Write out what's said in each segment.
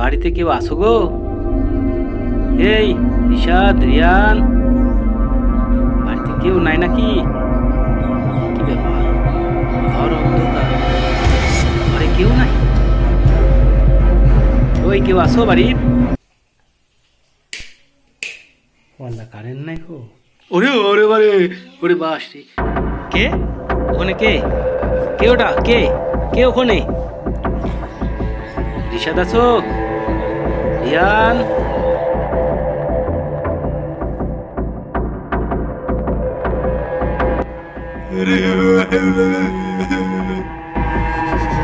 বাড়িতে কেউ আসো গো? এই রিশাদ রিয়ান। বাড়িতে কেউ নাই নাকি? কি ব্যাপার? ঘর অন্ধকার। ঘরে কেউ নাই? ওই কেউ আসো বাড়ির? ওয়াল্লা কারেন্ট নাই গো। ওরে ওরে বারে ওরে বাস রে। কে? ওখানে কে? কে ওটা? কে? কে ওখানে? রিশাদ আছো? রিয়ান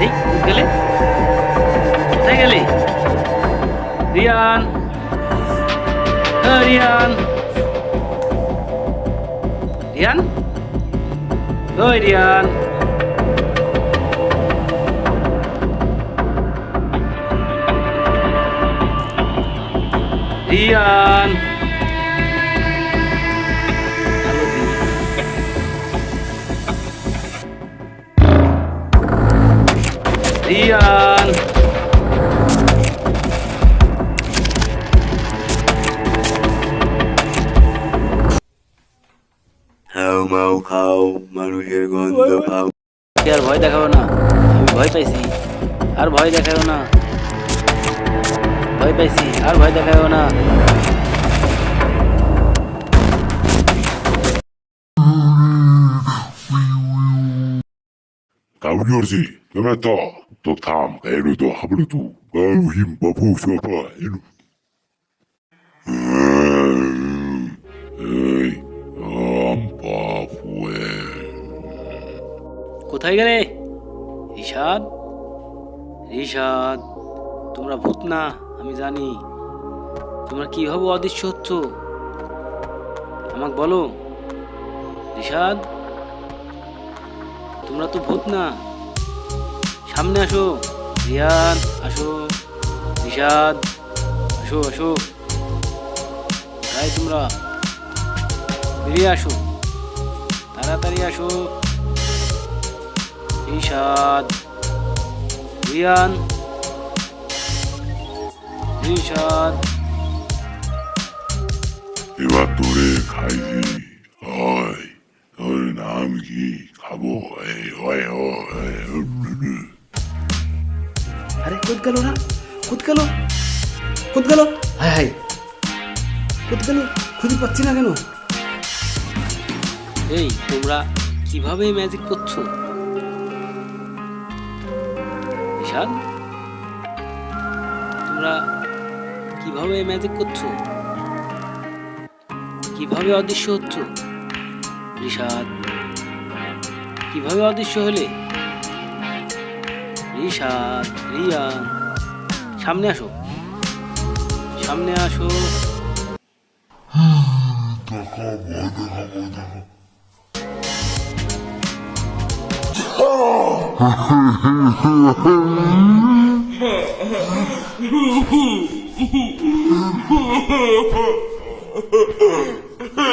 এই গেলে? কোথায় গেলে? রিয়ান। রিয়ান। রিয়ান? ওই রিয়ান। দিই। রিয়ান হাও মাও খাও মানুষের গন্ধ পাও। আর ভয় দেখাবো না? আমি ভয় পাইছি। আর ভয় দেখাবো না। পাইছি আর ভয় দেখাও না Gavriozi, dame to, to tam, elu to hablutu, galu him babu shopa, elu. Ei, am papue. কোথায় গেলে ঋষাদ ঋষাদ তোমরা ভূত না, আমি জানি। তোমরা কীভাবে অদৃশ্য হচ্ছ? আমাকে বলো। রিশাদ? তোমরা তো ভূত না। সামনে আসো। রিয়াদ, আসো। রিশাদ, আসো আসো। কোথায় তোমরা? বেরিয়ে আসো। তাড়াতাড়ি আসো। রিশাদ? রিয়ান রিশাদ এবার তোরে খাইছি হয়। তোর নাম কি? খাব। হয় হয়। আরে কোথ গেল না? কোথ গেল? কোথ গেল? হাই হাই কোথ গেল? খুঁজে পাচ্ছি না কেন? এই তোমরা কীভাবে ম্যাজিক করছ? বিশাল তোমরা কীভাবে ম্যাজিক করছ? কীভাবে অদৃশ্য হচ্ছ? রিশাদ কীভাবে অদৃশ্য হলে? রিশাদ রিয়া সামনে আসো। সামনে আসো। Ah.